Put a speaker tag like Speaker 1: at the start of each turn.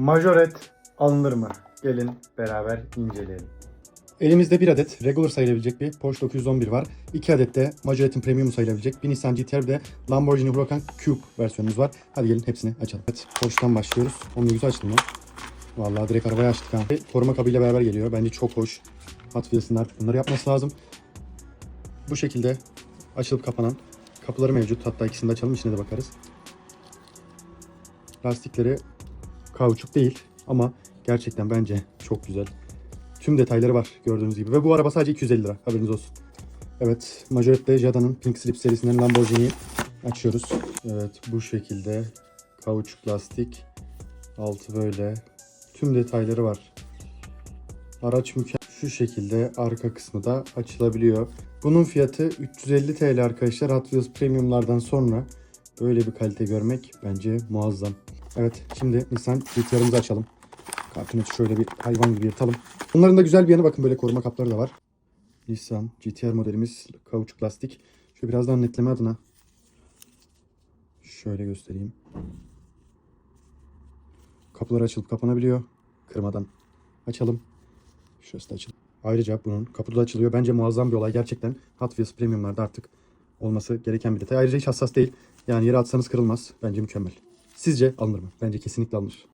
Speaker 1: Majoret alınır mı? Gelin beraber inceleyelim.
Speaker 2: Elimizde bir adet regular sayılabilecek bir Porsche 911 var. 2 adet de Majoret'in premium sayılabilecek bir Nissan GT-R de Lamborghini Huracan Coupe versiyonumuz var. Hadi gelin hepsini açalım. Evet Porsche'dan başlıyoruz. Onu da güzel açtım ya. Vallahi direkt arabayı açtık ha. Koruma kabıyla beraber geliyor. Bence çok hoş. Hot artık bunları yapması lazım. Bu şekilde açılıp kapanan kapıları mevcut. Hatta ikisini de açalım içine de bakarız. Lastikleri kauçuk değil ama gerçekten bence çok güzel. Tüm detayları var gördüğünüz gibi. Ve bu araba sadece 250 lira. Haberiniz olsun. Evet. Majorette Jada'nın Pink Slip serisinden Lamborghini'yi açıyoruz. Evet bu şekilde. Kauçuk lastik. Altı böyle. Tüm detayları var. Araç mükemmel. Şu şekilde arka kısmı da açılabiliyor. Bunun fiyatı 350 TL arkadaşlar. Hot Wheels Premium'lardan sonra böyle bir kalite görmek bence muazzam. Evet şimdi Nissan GT-R'ımızı açalım. Kartını şöyle bir hayvan gibi yırtalım. Bunların da güzel bir yanı bakın böyle koruma kapları da var. Nissan GT-R modelimiz kauçuk lastik. Şöyle biraz daha netleme adına şöyle göstereyim. Kapılar açılıp kapanabiliyor. Kırmadan açalım. Şurası da açılıyor. Ayrıca bunun kapıda da açılıyor. Bence muazzam bir olay. Gerçekten Hot Wheels Premium'larda artık olması gereken bir detay. Ayrıca hiç hassas değil. Yani yere atsanız kırılmaz. Bence mükemmel. Sizce alınır mı? Bence kesinlikle alınır.